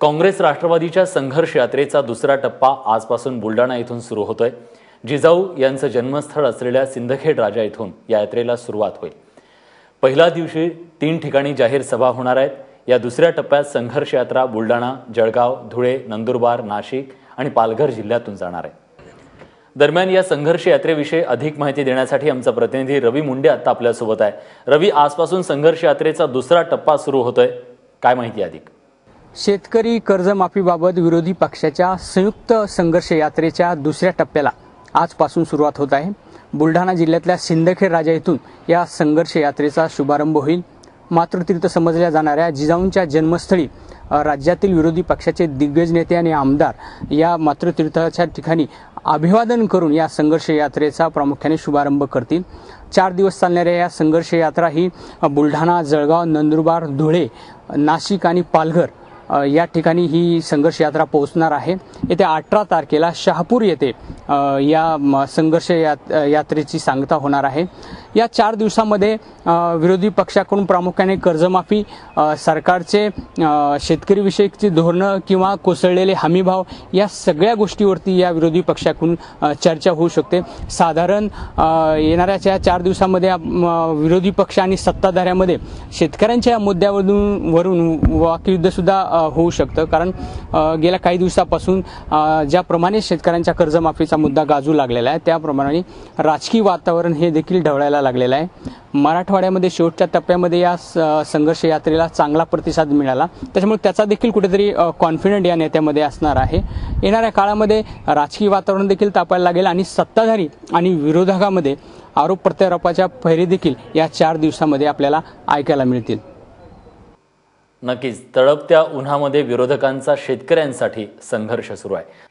काँग्रेस राष्ट्रवादीच्या संघर्ष यात्रेचा दुसरा टप्पा आजपासून बुलढाणा इथून सुरू होतोय. जिजाऊ यांचं जन्मस्थळ असलेल्या सिंदखेड राजा इथून या यात्रेला सुरुवात होईल. पहिल्या दिवशी तीन ठिकाणी जाहीर सभा होणार आहेत. या दुसऱ्या टप्प्यात संघर्ष यात्रा बुलढाणा जळगाव धुळे नंदुरबार नाशिक आणि पालघर जिल्ह्यातून जाणार आहे. दरम्यान या संघर्ष यात्रेविषयी अधिक माहिती देण्यासाठी आमचा प्रतिनिधी रवी मुंडे आता आपल्यासोबत आहे. रवी आजपासून संघर्ष यात्रेचा दुसरा टप्पा सुरू होतोय. काय माहिती अधिक? शेतकरी कर्जमाफीबाबत विरोधी पक्षाच्या संयुक्त संघर्ष यात्रेच्या दुसऱ्या टप्प्याला आजपासून सुरुवात होत आहे. बुलढाणा जिल्ह्यातल्या सिंदखेड राजा येथून या संघर्ष यात्रेचा शुभारंभ होईल. मातृतीर्थ समजल्या जाणाऱ्या जिजाऊंच्या जन्मस्थळी राज्यातील विरोधी पक्षाचे दिग्गज नेते आणि आमदार या मातृतीर्थाच्या ठिकाणी अभिवादन करून या संघर्ष यात्रेचा प्रामुख्याने शुभारंभ करतील. चार दिवस चालणाऱ्या या संघर्ष यात्रा ही बुलढाणा जळगाव नंदुरबार धुळे नाशिक आणि पालघर या ठिकाणी ही संघर्ष यात्रा पोहोचणार आहे. येत्या अठरा तारखेला शहापूर येथे या म, संघर्ष यात्रेची सांगता होणार आहे. या चार दिवसामध्ये विरोधी पक्षाकडून प्रामुख्याने कर्जमाफी सरकारचे शेतकरीविषयकची धोरणं किंवा कोसळलेले हमीभाव या सगळ्या गोष्टीवरती या विरोधी पक्षाकडून चर्चा होऊ शकते. साधारण येणाऱ्याच्या येणाऱ्या या चार दिवसामध्ये विरोधी पक्ष आणि सत्ताधाऱ्यामध्ये शेतकऱ्यांच्या या मुद्द्यावरून वरून वाकयुद्धसुद्धा होऊ शकतं. कारण गेल्या काही दिवसापासून ज्याप्रमाणे शेतकऱ्यांच्या कर्जमाफीचा मुद्दा गाजू लागलेला आहे त्याप्रमाणे राजकीय वातावरण हे देखील ढवळायला लागलेला आहे. मराठवाड्यामध्ये शेवटच्या टप्प्यामध्ये या संघर्ष यात्रेला चांगला प्रतिसाद मिळाला. त्याच्यामुळे त्याचा देखील कुठेतरी कॉन्फिडंट या नेत्यामध्ये असणार आहे. येणाऱ्या काळामध्ये राजकीय वातावरण देखील तापायला लागेल आणि सत्ताधारी आणि विरोधकामध्ये आरोप प्रत्यारोपाच्या फैरी देखील या चार दिवसामध्ये आपल्याला ऐकायला मिळतील. नक्कीच. तळपत्या उन्हामध्ये विरोधकांचा शेतकऱ्यांसाठी संघर्ष सुरू आहे.